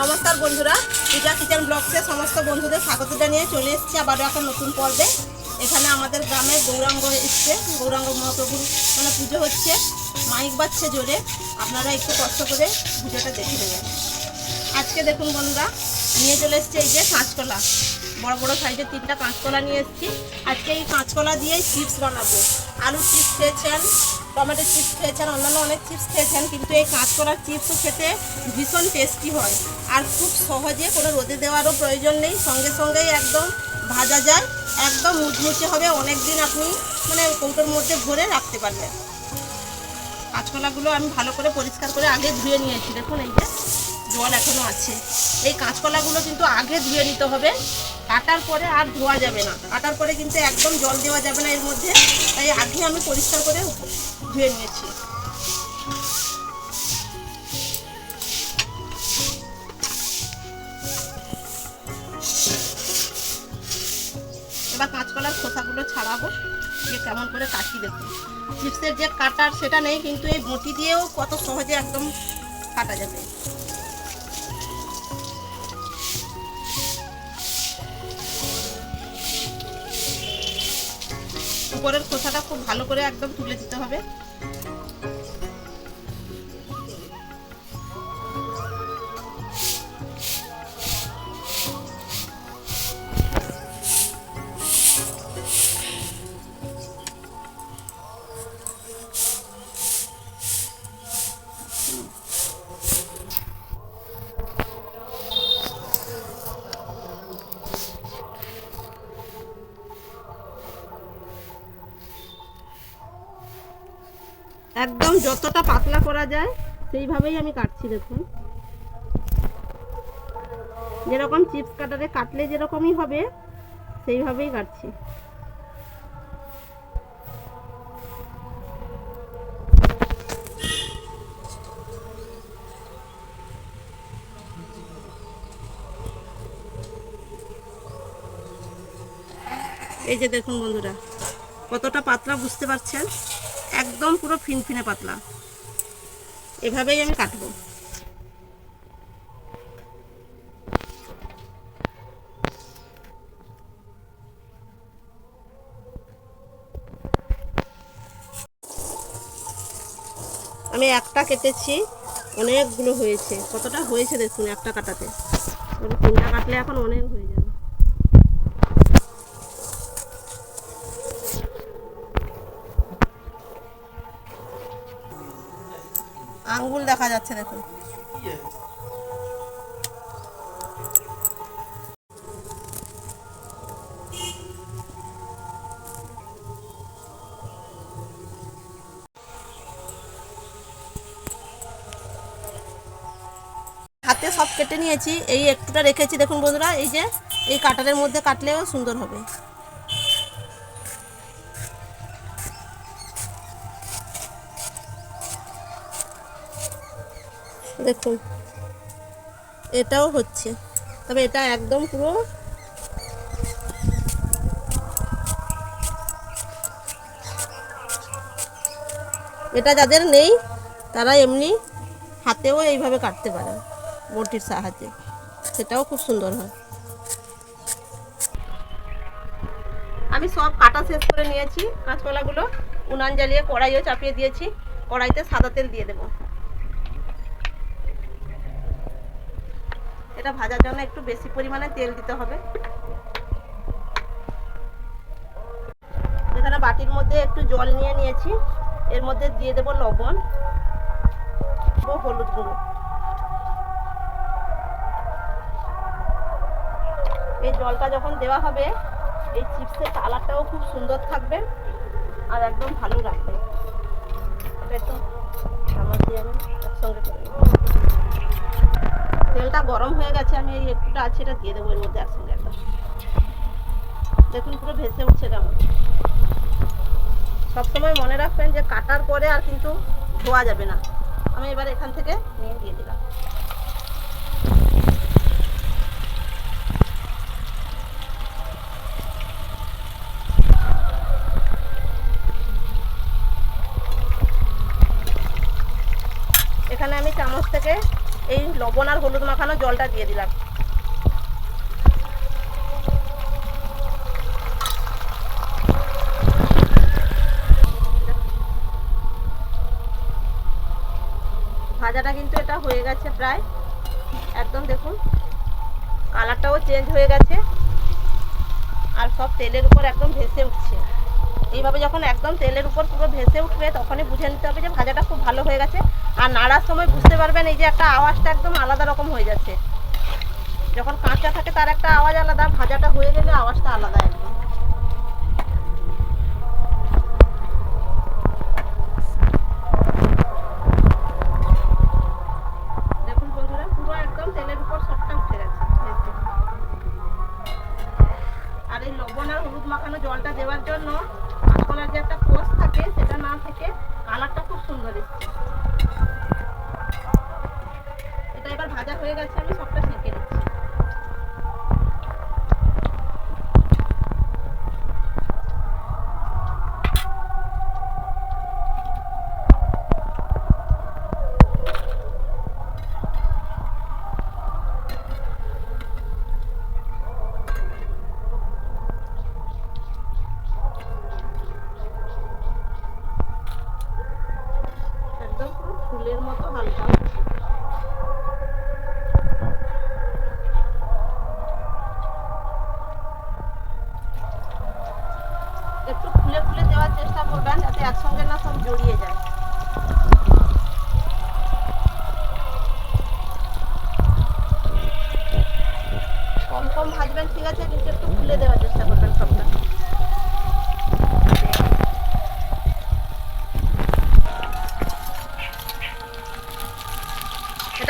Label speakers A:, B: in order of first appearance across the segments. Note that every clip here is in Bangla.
A: নমস্কার বন্ধুরা, পূজা কিচেন ব্লগসে সমস্ত বন্ধুদের স্বাগত জানিয়ে চলে এসেছি আবারও একটা নতুন পর্বে। এখানে আমাদের গ্রামে গৌরাঙ্গ এসছে, গৌরাঙ্গ মহাপ্রভুর মানে পুজো হচ্ছে। মাইক বাজছে জোরে, আপনারা একটু কষ্ট করে পুজোটা দেখে নেবেন। আজকে দেখুন বন্ধুরা, নিয়ে চলে এসছে এই যে কাঁচকলা বড় বড় সাইজের তিনটা কাঁচকলা নিয়ে এসেছি। আজকে এই কাঁচকলা দিয়েই চিপস বানাবো। আলুর চিপস খেয়েছেন টমেটো চিপস খেয়েছেন, অন্যান্য অনেক চিপস খেয়েছেন, কিন্তু এই কাঁচকলার চিপসও খেতে ভীষণ টেস্টি হয়। আর খুব সহজে কোনো রোদে দেওয়ারও প্রয়োজন নেই, সঙ্গে সঙ্গেই একদম ভাজা যায়, একদম মুচমুচে হবে অনেক দিন আপনি মানে কৌটোর মধ্যে ভরে রাখতে পারবেন। কাঁচকলাগুলো আমি ভালো করে পরিষ্কার করে আগে ধুয়ে নিয়েছি, দেখুন এই যে। জল এখনও আছে। এই কাঁচকলাগুলো কিন্তু আগে ধুয়ে নিতে হবে। কাটার পরে আর ধোয়া যাবে না। কাটার পরে কিন্তু একদম জল দেওয়া যাবে না এর মধ্যে। তাই আগে আমি পরিষ্কার করে ধুয়ে নিয়েছি। এবার কাঁচকলার খোসাগুলো ছাড়াবো। দিয়ে কেমন করে কাটি দেখুন চিপসের যে কাটার সেটা নেই, কিন্তু এই বটি দিয়েও কত সহজে একদম কাটা যাবে। উপরের খোসাটা খুব ভালো করে একদম তুলে দিতে হবে। একদম যতটা পাতলা করা যায়, সেইভাবেই আমি কাটছি, দেখুন। যেরকম চিপস কাটারে কাটলে যেরকমই হবে, সেইভাবেই কাটছি। এই যে দেখুন বন্ধুরা, কতটা পাতলা বুঝতে পারছেন? একদম পুরো ফিনফিনে পাতলা। এভাবেই আমি কাটবো। আমি একটা কেটেছি, অনেকগুলো হয়েছে। কতটা হয়েছে দেখুন একটা কাটাতে। তিনটা কাটলে এখন অনেক হয়ে আঙ্গুল দেখা যাচ্ছে দেখুন হাতে সব কেটে নিয়েছি, এই একটুটা রেখেছি। দেখুন বন্ধুরা, এই যে, এই কাটারের মধ্যে কাটলেও সুন্দর হবে। দেখুন। এটাও হচ্ছে। তবে এটা একদম পুরো এটা যাদের নেই, তারা এমনি হাতেও এইভাবে কাটতে পারে বটির সাহায্যে। সেটাও খুব সুন্দর হয়। আমি সব কাটা শেষ করে নিয়েছি। কাঁচকলাগুলো উনান জ্বালিয়ে কড়াইও চাপিয়ে দিয়েছি। কড়াইতে সাদা তেল দিয়ে দেবো। এটা ভাজার জন্য একটু বেশি পরিমাণে তেল দিতে হবে। এখানে বাটির মধ্যে একটু জল নিয়ে নিয়েছি। এর মধ্যে দিয়ে দেবো লবণ ও হলুদ গুঁড়ো। এই জলটা যখন দেওয়া হবে, এই চিপসের কালারটাও খুব সুন্দর থাকবে আর একদম ভালো লাগবে। এটা একটু চামচ দিয়ে আমি একসঙ্গে করে। তেলটা গরম হয়ে গেছে, আমি এই একটুটা আছে এটা দিয়ে দেবো এর মধ্যে একসঙ্গে একদম দেখুন পুরো ভেসে উঠছে কেমন। সবসময় মনে রাখবেন যে কাটার পরে আর কিন্তু ধোয়া যাবে না। আমি এবার এখান থেকে নিয়ে দিয়ে দিলাম। এখানে আমি চামচ থেকে এই লবণ আর হলুদ মাখানো জলটা দিয়ে দিলাম। ভাজাটা কিন্তু এটা হয়ে গেছে প্রায়। একদম দেখুন, কালারটাও চেঞ্জ হয়ে গেছে। আর সব তেলের উপর একদম ভেসে উঠছে। এইভাবে যখন একদম তেলের উপর পুরো ভেসে উঠবে, তখনই বুঝে নিতে হবে যে ভাজাটা খুব ভালো হয়ে গেছে। আর নাড়ার সময় বুঝতে পারবেন এই যে একটা আওয়াজটা একদম আলাদা রকম হয়ে যাচ্ছে। যখন কাঁচা থাকে তার একটা আওয়াজ আলাদা, ভাজাটা হয়ে গেলে আওয়াজটা আলাদা ভাজা হয়ে গেছে আমি সবটা সেঁকে নিচ্ছি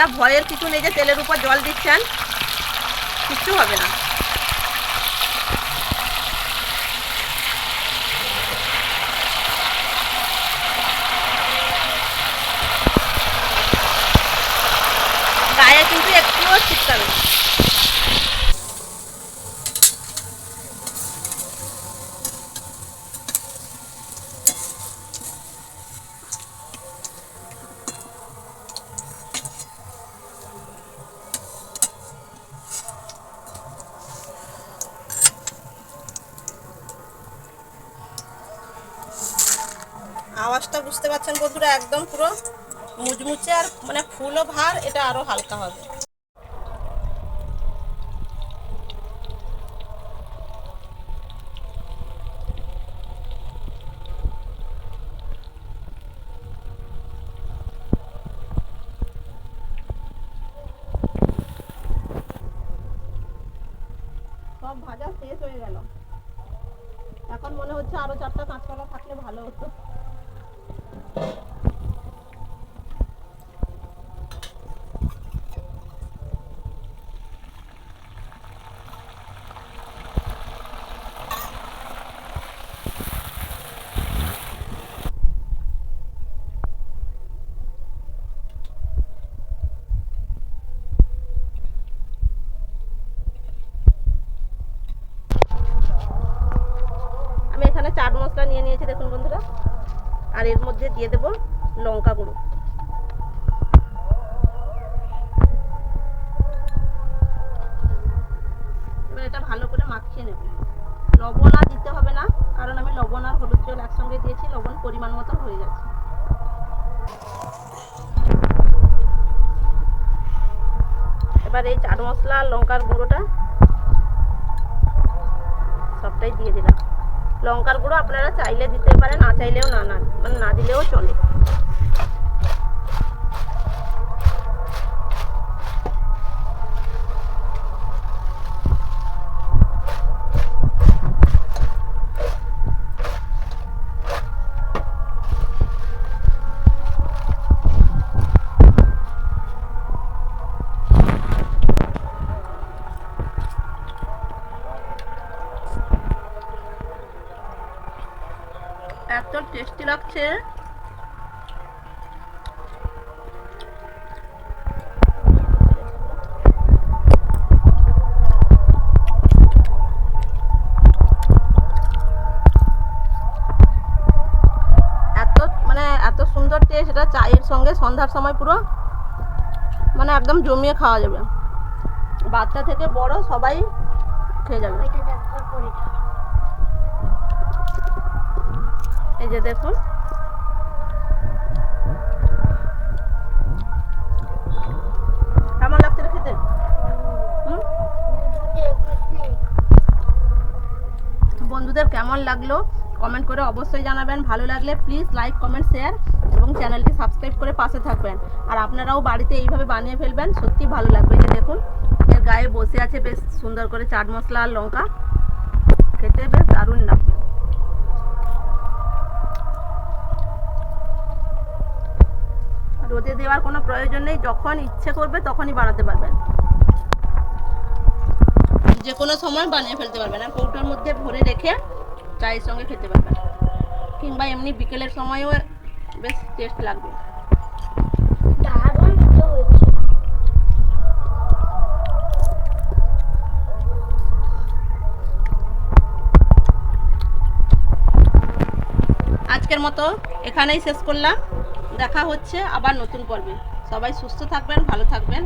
A: এটা ভয়ের কিছু নেই যে তেলের উপর জল দিচ্ছেন, কিচ্ছু হবে না গায়ে কিন্তু একটুও ছিটকাবে না। বুঝতে পারছেন বন্ধুরা, একদম পুরো মুচমুচে আর মানে ফুলও ভার, এটা আরও হালকা হবে। সব ভাজা শেষ হয়ে গেল। এখন মনে হচ্ছে আরও চারটা কাঁচকলা থাকলে ভালো হতো। Oh. এর মধ্যে দিয়ে দেব লঙ্কা গুঁড়ো। এটা ভালো করে মাখিয়ে নেব। লবণ আর দিতে হবে না, কারণ আমি লবণ আর হলুদ জল একসঙ্গে দিয়েছি, লবণ পরিমাণ মতো হয়ে গেছে। এবার এই চাট মশলা লঙ্কার গুঁড়োটা সবটাই দিয়ে দিলাম। লঙ্কার গুঁড়ো আপনারা চাইলে দিতে পারেন না চাইলেও না না মানে না দিলেও চলে। এত টেস্টি লাগছে। এত মানে এটা চায়ের সঙ্গে সন্ধ্যার সময় পুরো মানে একদম জমিয়ে খাওয়া যাবে। বাচ্চা থেকে বড় সবাই খেয়ে যাবে। এই যে দেখুন কেমন খেতে? বন্ধুদের কেমন লাগল? কমেন্ট করে অবশ্যই জানাবেন। ভালো লাগলে প্লিজ লাইক কমেন্ট শেয়ার এবং চ্যানেলটি সাবস্ক্রাইব করে পাশে থাকবেন। আর আপনারাও বাড়িতে এইভাবে বানিয়ে ফেলবেন সত্যি ভালো লাগবে। যে দেখুন, এর গায়ে বসে আছে বেশ সুন্দর করে চাট মশলা আর লঙ্কা। খেতে বেশ দারুণ লাগবে। রোদে দেওয়ার কোনো প্রয়োজন নেই, যখন ইচ্ছে করবে তখনই বানাতে পারবেন। যে কোনো সময় বানিয়ে ফেলতে পারবেন আর কৌটোর মধ্যে ভরে রেখে চায়ের সঙ্গে খেতে পারবেন। কিংবা এমনি বিকেলের সময়ও বেশ টেস্ট লাগবে। আজকের মতো এখানেই শেষ করলাম। দেখা হচ্ছে আবার নতুন পর্বে। সবাই সুস্থ থাকবেন ভালো থাকবেন।